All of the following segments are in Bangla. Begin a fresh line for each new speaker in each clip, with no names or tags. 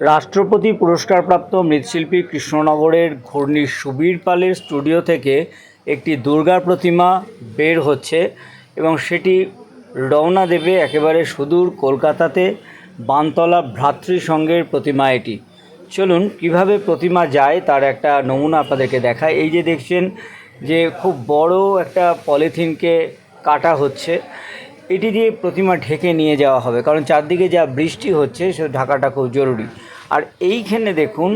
রাষ্ট্রপতি পুরস্কারপ্রাপ্ত মৃৎশিল্পী কৃষ্ণনগরের ঘূর্ণি সুবীর পালের স্টুডিও থেকে একটি দুর্গা প্রতিমা বের হচ্ছে এবং সেটি রওনা দেবে একেবারে সুদূর কলকাতাতে বানতলা ভ্রাতৃসংঘের প্রতিমা এটি। চলুন, কীভাবে প্রতিমা যায় তার একটা নমুনা আপনাদেরকে দেখায় এই যে দেখছেন যে খুব বড় একটা পলিথিনকে কাটা হচ্ছে। এটি দিয়ে প্রতিমা ঢেকে নিয়ে যাওয়া হবে, কারণ চারদিকে যা বৃষ্টি হচ্ছে সে ঢাকাটা খুব জরুরি। আর এইখানে দেখুন,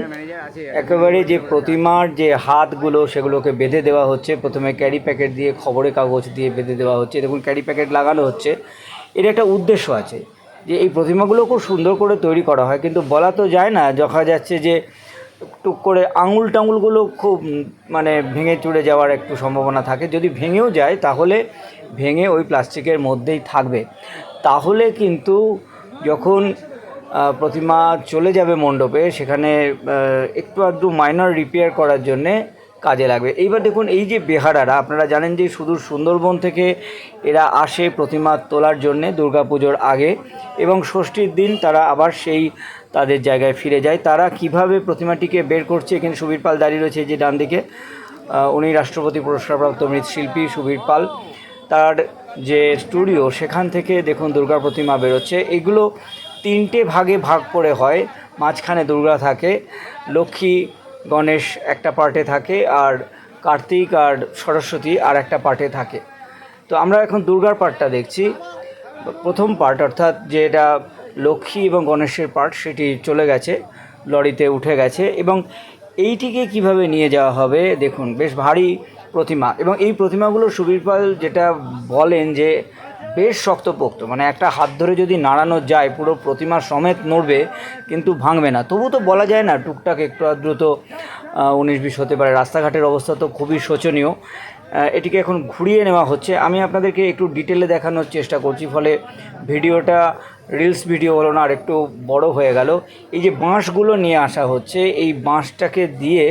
একেবারে যে প্রতিমার যে হাতগুলো সেগুলোকে বেঁধে দেওয়া হচ্ছে, প্রথমে ক্যারি প্যাকেট দিয়ে খবরের কাগজ দিয়ে বেঁধে দেওয়া হচ্ছে। দেখুন, ক্যারি প্যাকেট লাগানো হচ্ছে। এর একটা উদ্দেশ্য আছে যে এই প্রতিমাগুলো খুব সুন্দর করে তৈরি করা হয়, কিন্তু বলা তো যায় না, দেখা যাচ্ছে যে টুক করে আঙুল টাঙুলগুলো খুব মানে ভেঙে চুড়ে যাওয়ার একটু সম্ভাবনা থাকে। যদি ভেঙেও যায়, তাহলে ভেঙে ওই প্লাস্টিকের মধ্যেই থাকবে। তাহলে কিন্তু যখন প্রতিমা চলে যাবে মণ্ডপে, সেখানে একটু আধটু মাইনর রিপেয়ার করার জন্যে কাজে লাগবে। এইবার দেখুন, এই যে বেহারারা, আপনারা জানেন যে সুদূর সুন্দরবন থেকে এরা আসে প্রতিমা তোলার জন্যে দুর্গাপুজোর আগে এবং ষষ্ঠীর দিন তারা আবার সেই তাদের জায়গায় ফিরে যায়। তারা কীভাবে প্রতিমাটিকে বের করছে, এখানে সুবীর পাল দাঁড়িয়ে রয়েছে যে ডান দিকে। উনি রাষ্ট্রপতি পুরস্কারপ্রাপ্ত মৃৎশিল্পী সুবীর পাল। তার যে স্টুডিও, সেখান থেকে দেখুন দুর্গা প্রতিমা বেরোচ্ছে। এগুলো তিনটে ভাগে ভাগ করে হয়। মাঝখানে দুর্গা থাকে, লক্ষ্মী, গণেশ একটা পার্টে থাকে, আর কার্তিক আর সরস্বতী আর একটা পার্টে থাকে। তো আমরা এখন দুর্গার পার্টটা দেখছি। প্রথম পার্ট অর্থাৎ যেটা লক্ষ্মী এবং গণেশের পার্ট, সেটি চলে গেছে, লরিতে উঠে গেছে এবং এইটিকে কীভাবে নিয়ে যাওয়া হবে? দেখুন, বেশ ভারী প্রতিমা এবং এই প্রতিমাগুলো সুবীর পাল যেটা বলেন যে বেশ শক্তপোক্ত মানে একটা হাত ধরে যদি নাড়ানো যায়, পুরো প্রতিমা সমেত নড়বে, কিন্তু ভাঙবে না। তবু তো বলা যায় না, টুকটাক একটু আদ্রুত উনিশ বিশ হতে পারে। রাস্তাঘাটের অবস্থা তো খুবই শোচনীয়। এটিকে এখন ঘুরিয়ে নেওয়া হচ্ছে। আমি আপনাদেরকে একটু ডিটেলে দেখানোর চেষ্টা করছি, ফলে ভিডিওটা রিলস ভিডিও হলো না আর একটু বড় হয়ে গেল। এই যে বাঁশগুলো নিয়ে আসা হচ্ছে, এই বাঁশটাকে দিয়ে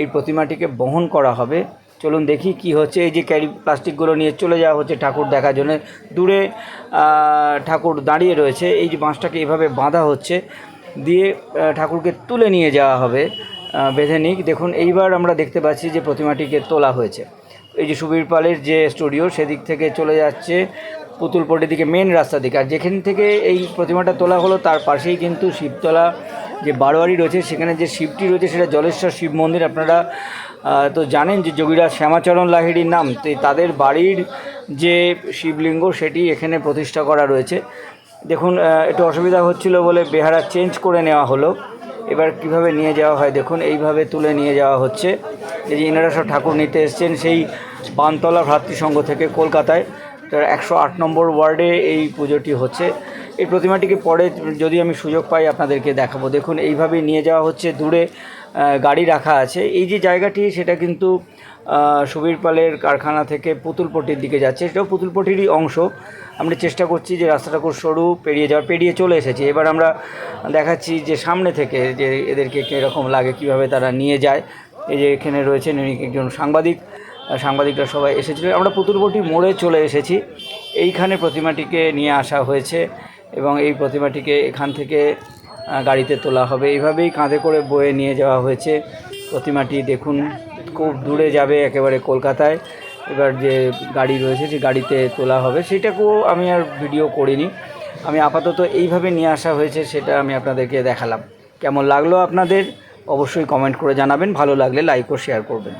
এই প্রতিমাটিকে বহন করা হবে। চলুন দেখি কি হচ্ছে। এই যে ক্যারি, প্লাস্টিকগুলো নিয়ে চলে যাওয়া হচ্ছে ঠাকুর দেখার জন্য। দূরে ঠাকুর দাঁড়িয়ে রয়েছে। এই যে বাঁশটাকে এভাবে বাঁধা হচ্ছে, দিয়ে ঠাকুরকে তুলে নিয়ে যাওয়া হবে বেঁধে নিক। দেখুন, এইবার আমরা দেখতে পাচ্ছি যে প্রতিমাটিকে তোলা হয়েছে। এই যে সুবীর পালের যে স্টুডিও, সেদিক থেকে চলে যাচ্ছে পুতুলপটির দিকে মেন রাস্তার দিকে। আর যেখান থেকে এই প্রতিমাটা তোলা হলো, তার পাশেই কিন্তু শিবতলা যে বারোয়ারি রয়েছে, সেখানে যে শিবটি রয়েছে, সেটা জলেশ্বর শিব মন্দির। আপনারা তো জানেন যে যোগীরা শ্যামাচরণ লাহিড়ির নাম। তো তাদের বাড়ির যে শিবলিঙ্গ, সেটি এখানে প্রতিষ্ঠা করা রয়েছে। দেখুন একটু অসুবিধা হচ্ছিল বলে বেহারা চেঞ্জ করে নেওয়া হলো। এবার কীভাবে নিয়ে যাওয়া হয়, দেখুন, এইভাবে তুলে নিয়ে যাওয়া হচ্ছে। এই যে ইনারা সব ঠাকুর নিতে এসছেন, সেই বানতলা ভ্রাতৃসংঘ থেকে কলকাতায়। তো একশো আট নম্বর ওয়ার্ডে এই পুজোটি হচ্ছে। এই প্রতিমাটিকে পরে যদি আমি সুযোগ পাই আপনাদেরকে দেখাবো। দেখুন এইভাবেই নিয়ে যাওয়া হচ্ছে, দূরে গাড়ি রাখা আছে। এই যে জায়গাটি, সেটা কিন্তু সুবীর পালের কারখানা থেকে পুতুলপটির দিকে যাচ্ছে। সেটাও পুতুলপটিরই অংশ। আমরা চেষ্টা করছি যে রাস্তাটা খুব সরু পেরিয়ে যাওয়ার, পেরিয়ে চলে এসেছি। এবার আমরা দেখাচ্ছি যে সামনে থেকে যে এদেরকে কীরকম লাগে, কীভাবে তারা নিয়ে যায়। এই যে এখানে রয়েছেন একজন সাংবাদিক। সাংবাদিকরা সবাই এসেছিল। আমরা পুতুলপটি মোড়ে চলে এসেছি। এইখানে প্রতিমাটিকে নিয়ে আসা হয়েছে এবং এই প্রতিমাটিকে এখান থেকে গাড়িতে তোলা হবে। এইভাবেই কাঁধে করে বয়ে নিয়ে যাওয়া হয়েছে। প্রতিমাটি দেখুন, খুব দূরে যাবে একেবারে কলকাতায়। এবার যে গাড়ি রয়েছে, যে গাড়িতে তোলা হবে, সেটাকেও আমি আর ভিডিও করিনি। আমি আপাতত এইভাবে নিয়ে আসা হয়েছে, সেটা আমি আপনাদেরকে দেখালাম। কেমন লাগল আপনাদের? অবশ্যই কমেন্ট করে জানাবেন। ভালো লাগলে লাইক ও শেয়ার করবেন।